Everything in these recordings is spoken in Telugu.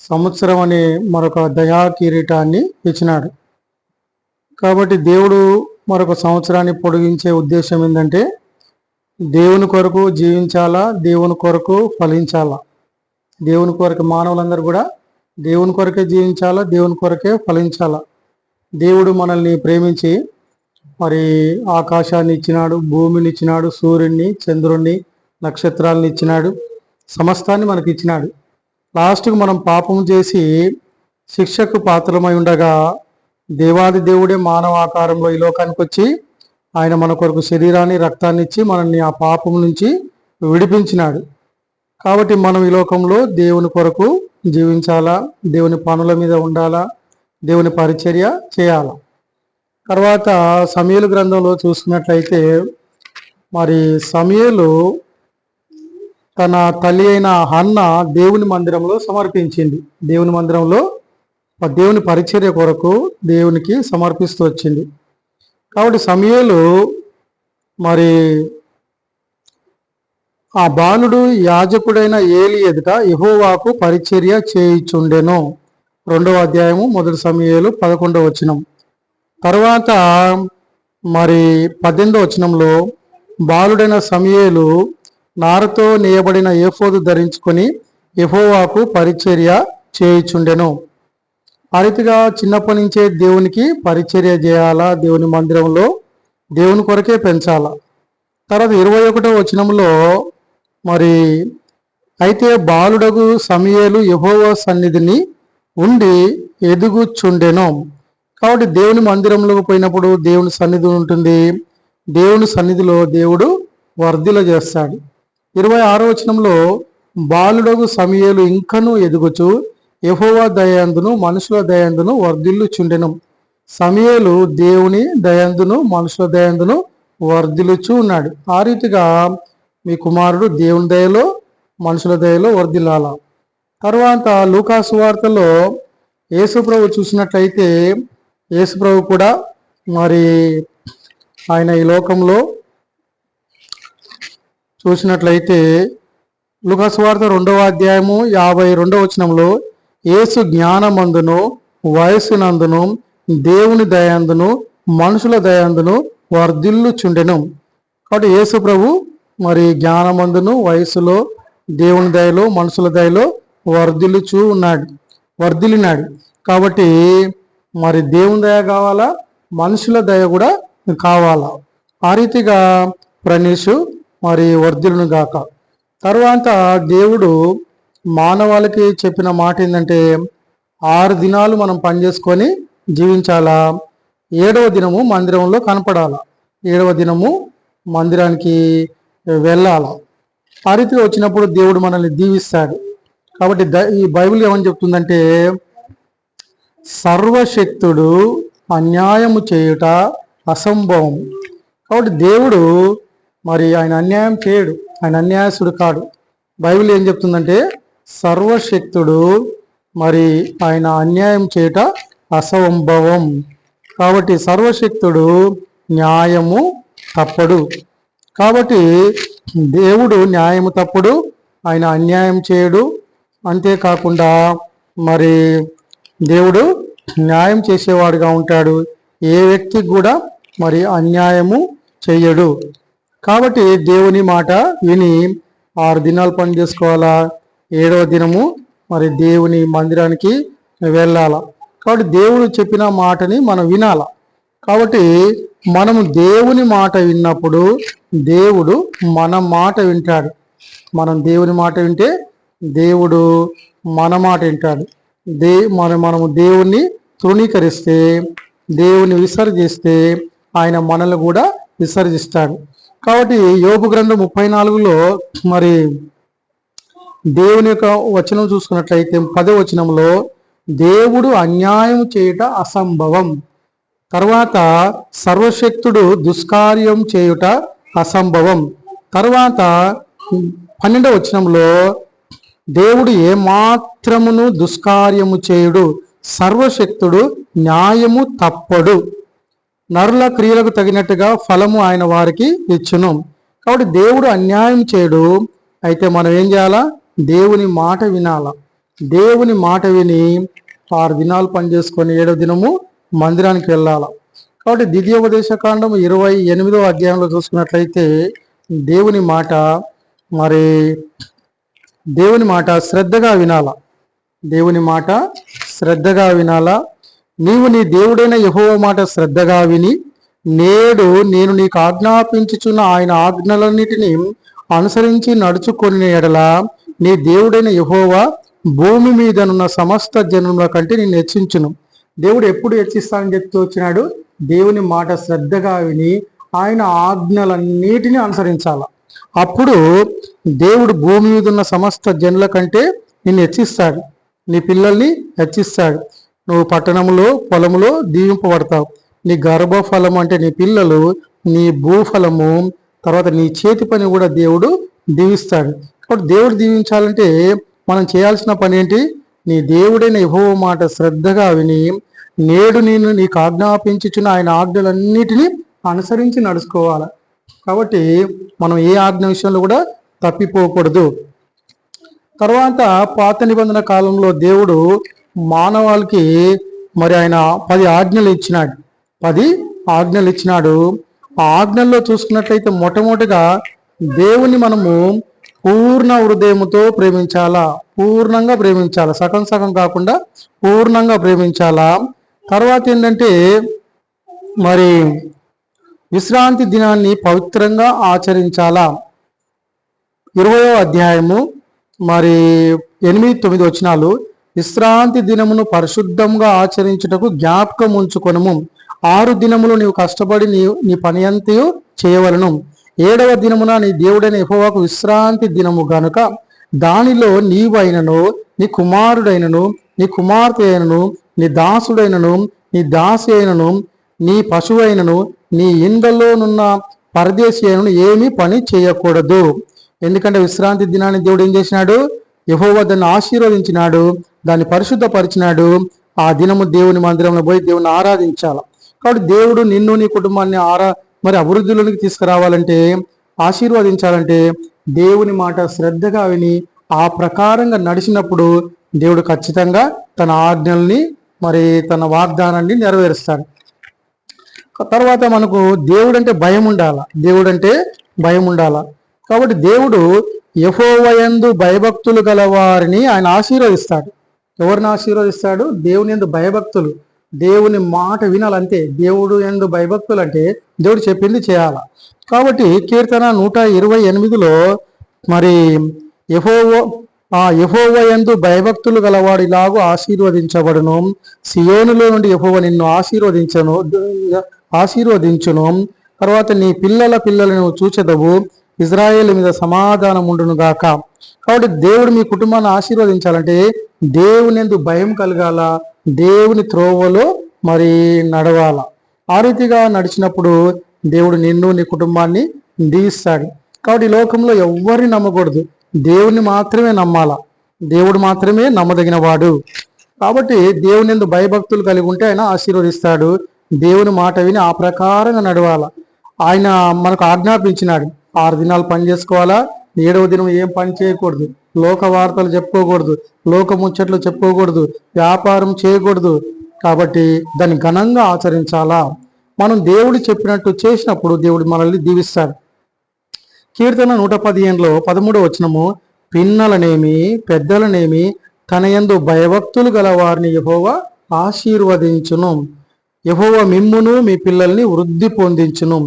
సంవత్సరం అనే మరొక దయా కిరీటాన్ని ఇచ్చినాడు. కాబట్టి దేవుడు మరొక సంవత్సరాన్ని పొడిగించే ఉద్దేశం ఏంటంటే దేవుని కొరకు జీవించాలా దేవుని కొరకు ఫలించాలా? దేవుని కొరకు మానవులందరూ కూడా దేవుని కొరకే జీవించాలా దేవుని కొరకే ఫలించాలా? దేవుడు మనల్ని ప్రేమించి మరి ఆకాశాన్ని ఇచ్చినాడు భూమిని ఇచ్చినాడు సూర్యుడిని చంద్రుణ్ణి నక్షత్రాలను ఇచ్చినాడు సమస్తాన్ని మనకి ఇచ్చినాడు. లాస్ట్కి మనం పాపం చేసి శిక్షకు పాత్రమై ఉండగా దేవాది దేవుడే మానవ ఆకారంలో ఈ లోకానికి వచ్చి ఆయన మన కొరకు శరీరాన్ని రక్తాన్ని ఇచ్చి మనల్ని ఆ పాపం నుంచి విడిపించినాడు. కాబట్టి మనం ఈ లోకంలో దేవుని కొరకు జీవించాలా? దేవుని పనుల మీద ఉండాలా? దేవుని పరిచర్య చేయాలా? తర్వాత సమయలు గ్రంథంలో చూసుకున్నట్లయితే మరి సమయలు తన తల్లి అయిన అన్న దేవుని మందిరంలో సమర్పించింది. దేవుని మందిరంలో ఆ దేవుని పరిచర్య కొరకు దేవునికి సమర్పిస్తూ వచ్చింది. కాబట్టి సమయలు మరి ఆ బాలుడు యాజకుడైన ఏలి ఎదుట యహోవాకు పరిచర్య చేయిచుండెను. రెండవ అధ్యాయము మొదటి సమయాలు పదకొండవ వచనం. తర్వాత మరి పద్దెనిమిదవ వచనంలో బాలుడైన సమయాలు నారతో నేయబడిన ఏఫోదు ధరించుకొని ఎఫోవాకు పరిచర్య చేయుచుండెను. ఆ రీతిగా చిన్నప్పటి నుంచే దేవునికి పరిచర్య చేయాలా? దేవుని మందిరంలో దేవుని కొరకే పెంచాలా? తర్వాత ఇరవై ఒకటో వచనంలో మరి అయితే బాలుడగు సమయలు యహోవ సన్నిధిని ఉండి ఎదుగుచుండెను. కాబట్టి దేవుని మందిరంలోకి పోయినప్పుడు దేవుని సన్నిధి ఉంటుంది. దేవుని సన్నిధిలో దేవుడు వర్ధిల చేస్తాడు. ఇరవై ఆరో వచనంలో బాలుడగు సమయలు ఇంకను ఎదుగుచు యహోవా దయాందును మనుషుల దయాందును వర్ధిల్లుచుండెను. సమయలు దేవుని దయాందును మనుషుల దయాందును వర్ధిల్లుచు ఉన్నాడు ఆ రీతిగా మీ కుమారుడు దేవుని దయలో మనుషుల దయలో వర్ధిల్లాల? తర్వాత లూకాసు వార్తలో యేసుప్రభు చూసినట్లయితే యేసుప్రభు కూడా మరి ఆయన ఈ లోకంలో చూసినట్లయితే లుకస్వార్త రెండవ అధ్యాయము యాభై రెండవ వచనంలో యేసు జ్ఞానమందును వయస్సునందును దేవుని దయాందును మనుషుల దయాందును వర్ధిల్లుచుండెను. కాబట్టి యేసు ప్రభు మరి జ్ఞానమందును వయసులో దేవుని దయలో మనుషుల దయలో వర్ధిల్లుచూ ఉన్నాడు వర్ధిల్లినాడు. కాబట్టి మరి దేవుని దయ కావాలా? మనుషుల దయ కూడా కావాలా? ఆ రీతిగా ప్రణీషు మరి వర్ధులను గాక. తర్వాత దేవుడు మానవాళికి చెప్పిన మాట ఏంటంటే ఆరు దినాలు మనం పనిచేసుకొని జీవించాలా? ఏడవ దినము మందిరంలో కనపడాల? ఏడవ దినము మందిరానికి వెళ్ళాల? ఆ రీతిగా వచ్చినప్పుడు దేవుడు మనల్ని దీవిస్తాడు. కాబట్టి ఈ బైబిల్ ఏమని చెప్తుందంటే సర్వశక్తుడు అన్యాయము చేయుట అసంభవం. కాబట్టి దేవుడు మరి ఆయన అన్యాయం చేయడు. ఆయన అన్యాయస్తుడు కాడు. బైబిల్ ఏం చెప్తుందంటే సర్వశక్తుడు మరి ఆయన అన్యాయం చేయట అసంభవం. కాబట్టి సర్వశక్తుడు న్యాయము తప్పడు. కాబట్టి దేవుడు న్యాయము తప్పుడు ఆయన అన్యాయం చేయడు. అంతేకాకుండా మరి దేవుడు న్యాయం చేసేవాడుగా ఉంటాడు. ఏ వ్యక్తికి కూడా మరి అన్యాయము చెయ్యడు. కాబట్టి దేవుని మాట విని ఆరు దినాలు పని చేసుకోవాలా? ఏడవ దినము మరి దేవుని మందిరానికి వెళ్ళాలా? కాబట్టి దేవుడు చెప్పిన మాటని మనం వినాల? కాబట్టి మనము దేవుని మాట విన్నప్పుడు దేవుడు మన మాట వింటాడు. మనం దేవుని మాట వింటే దేవుడు మన మాట వింటాడు. దే మన మనము దేవుణ్ణి తృణీకరిస్తే దేవుని విసర్జిస్తే ఆయన మనల్ని కూడా విసర్జిస్తాడు. కాబట్టి యోగు గ్రంథం ముప్పై నాలుగులో మరి దేవుని యొక్క వచనం చూసుకున్నట్లయితే పదే వచనంలో దేవుడు అన్యాయం చేయుట అసంభవం. తర్వాత సర్వశక్తుడు దుష్కార్యం చేయుట అసంభవం. తర్వాత పన్నెండవ వచనంలో దేవుడు ఏమాత్రమును దుష్కార్యము చేయుడు? సర్వశక్తుడు న్యాయము తప్పడు. నరుల క్రియలకు తగినట్టుగా ఫలము ఆయన వారికి ఇచ్చును. కాబట్టి దేవుడు అన్యాయం చేయడు అయితే మనం ఏం చేయాలా? దేవుని మాట వినాల. దేవుని మాట విని ఆరు దినాలు పనిచేసుకొని ఏడో దినము మందిరానికి వెళ్ళాల. కాబట్టి ద్వితీయోపదేశ కాండం ఇరవై ఎనిమిదో అధ్యాయంలో చూసుకున్నట్లయితే దేవుని మాట మరి దేవుని మాట శ్రద్ధగా వినాల. దేవుని మాట శ్రద్ధగా వినాలా. నీవు నీ దేవుడైన యహోవ మాట శ్రద్ధగా విని నేడు నేను నీకు ఆజ్ఞాపించుచున్న ఆయన ఆజ్ఞలన్నిటినీ అనుసరించి నడుచుకొని ఎడల నీ దేవుడైన యహోవా భూమి మీదనున్న సమస్త జనుల కంటే నేను హెచ్చించును. దేవుడు ఎప్పుడు హెచ్చిస్తానని చెప్తూ వచ్చినాడు? దేవుని మాట శ్రద్ధగా విని ఆయన ఆజ్ఞలన్నిటిని అనుసరించాల. అప్పుడు దేవుడు భూమి మీద ఉన్న సమస్త జనుల కంటే నిన్ను హెచ్చిస్తాడు. నీ పిల్లల్ని హెచ్చిస్తాడు. నువ్వు పట్టణంలో పొలములో దీవింపబడతావు. నీ గర్భఫలము అంటే నీ పిల్లలు నీ భూఫలము తర్వాత నీ చేతి పని కూడా దేవుడు దీవిస్తాడు. కాబట్టి దేవుడు దీవించాలంటే మనం చేయాల్సిన పని ఏంటి? నీ దేవుడైన యహోవ మాట శ్రద్ధగా విని నేడు నేను నీకు ఆజ్ఞాపించుచున్న ఆయన ఆజ్ఞలన్నిటినీ అనుసరించి నడుచుకోవాలి? కాబట్టి మనం ఏ ఆజ్ఞ విషయంలో కూడా తప్పిపోకూడదు. తర్వాత పాత నిబంధన కాలంలో దేవుడు మానవాళికి మరి ఆయన పది ఆజ్ఞలు ఇచ్చినాడు. పది ఆజ్ఞలు ఇచ్చినాడు. ఆ ఆజ్ఞల్లో చూసుకున్నట్లయితే మొట్టమొదటిగా దేవుని మనము పూర్ణ హృదయముతో ప్రేమించాలా? పూర్ణంగా ప్రేమించాలా? సగం సగం కాకుండా పూర్ణంగా ప్రేమించాలా? తర్వాత ఏంటంటే మరి విశ్రాంతి దినాన్ని పవిత్రంగా ఆచరించాలా? ఇరవయో అధ్యాయము మరి ఎనిమిది తొమ్మిది వచ్చినాలు విశ్రాంతి దినమును పరిశుద్ధంగా ఆచరించుటకు జ్ఞాపకం ఉంచుకొనము ఆరు దినములు నీవు కష్టపడి నీ నీ పని అంతయు చేయవలను. ఏడవ దినమున నీ దేవుడైన యహోవాకు విశ్రాంతి దినము గనుక దానిలో నీవైనను నీ కుమారుడైనను నీ కుమార్తె అయినను నీ దాసుడైనను నీ దాసి అయినను నీ పశువైనను నీ ఇండ్లలోనున్న పరదేశీ అయినను ఏమీ పని చేయకూడదు. ఎందుకంటే విశ్రాంతి దినాన్ని దేవుడు ఏం చేసినాడు? యహోవ దాన్ని ఆశీర్వదించినాడు. దాన్ని పరిశుద్ధపరిచినాడు. ఆ దినము దేవుని మందిరంలో పోయి దేవుని ఆరాధించాలి. కాబట్టి దేవుడు నిన్ను నీ కుటుంబాన్ని ఆరా మరి అభివృద్ధిలోనికి తీసుకురావాలంటే ఆశీర్వదించాలంటే దేవుని మాట శ్రద్ధగా విని ఆ ప్రకారంగా నడిచినప్పుడు దేవుడు ఖచ్చితంగా తన ఆజ్ఞల్ని మరి తన వాగ్దానాన్ని నెరవేరుస్తాడు. తర్వాత మనకు దేవుడు అంటే భయం ఉండాల. దేవుడు అంటే భయం ఉండాల. కాబట్టి దేవుడు యహోవయందు భయభక్తులు గల వారిని ఆయన ఆశీర్వదిస్తాడు. ఎవరిని ఆశీర్వదిస్తాడు? దేవుని ఎందు భయభక్తులు. దేవుని మాట వినాలంతే దేవుడు ఎందు భయభక్తులు అంటే దేవుడు చెప్పింది చేయాల? కాబట్టి కీర్తన నూట ఇరవై ఎనిమిదిలో మరి ఎఫోవో ఆ యహోవ ఎందు భయభక్తులు గలవాడు ఇలాగూ ఆశీర్వదించబడును. సియోనులో నుండి యహోవ నిన్ను ఆశీర్వదించను ఆశీర్వదించును. తర్వాత నీ పిల్లల పిల్లలను చూచెదవు. ఇజ్రాయేల్ మీద సమాధానం ఉండును గాక. కాబట్టి దేవుడు మీ కుటుంబాన్ని ఆశీర్వదించాలంటే దేవుని ఎందు భయం కలగాల దేవుని త్రోవలో మరి నడవాల. ఆ రీతిగా నడిచినప్పుడు దేవుడు నిన్ను నీ కుటుంబాన్ని దీవిస్తాడు కాబట్టి ఈ లోకంలో ఎవరిని నమ్మకూడదు. దేవుని మాత్రమే నమ్మాల. దేవుడు మాత్రమే నమ్మదగిన వాడు కాబట్టి దేవుని ఎందు భయభక్తులు కలిగి ఉంటే ఆయన ఆశీర్వదిస్తాడు. దేవుని మాట విని ఆ ప్రకారంగా నడవాల. ఆయన మనకు ఆజ్ఞాపించినాడు. ఆరు దినాలు పని చేసుకోవాలా? ఏడవ దినం ఏం పని చేయకూడదు. లోక వార్తలు చెప్పుకోకూడదు. లోక ముచ్చట్లు చెప్పుకోకూడదు. వ్యాపారం చేయకూడదు. కాబట్టి దాన్ని ఘనంగా ఆచరించాలా? మనం దేవుడు చెప్పినట్టు చేసినప్పుడు దేవుడు మనల్ని దీవిస్తాడు. కీర్తన నూట పదిహేనులో పదమూడవ వచనము పిన్నలనేమి పెద్దలనేమి తన యందు భయభక్తులు గల వారిని యహోవ ఆశీర్వదించును. యహోవ మిమ్మును మీ పిల్లల్ని వృద్ధి పొందించును.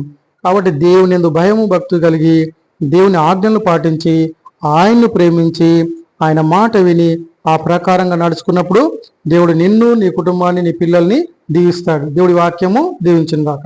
కాబట్టి దేవుని ఎందు భయము భక్తి కలిగి దేవుని ఆజ్ఞలు పాటించి ఆయన్ను ప్రేమించి ఆయన మాట విని ఆ ప్రకారంగా నడుచుకున్నప్పుడు దేవుడు నిన్ను నీ కుటుంబాన్ని నీ పిల్లల్ని దీవిస్తాడు. దేవుడి వాక్యము దీవించిందాక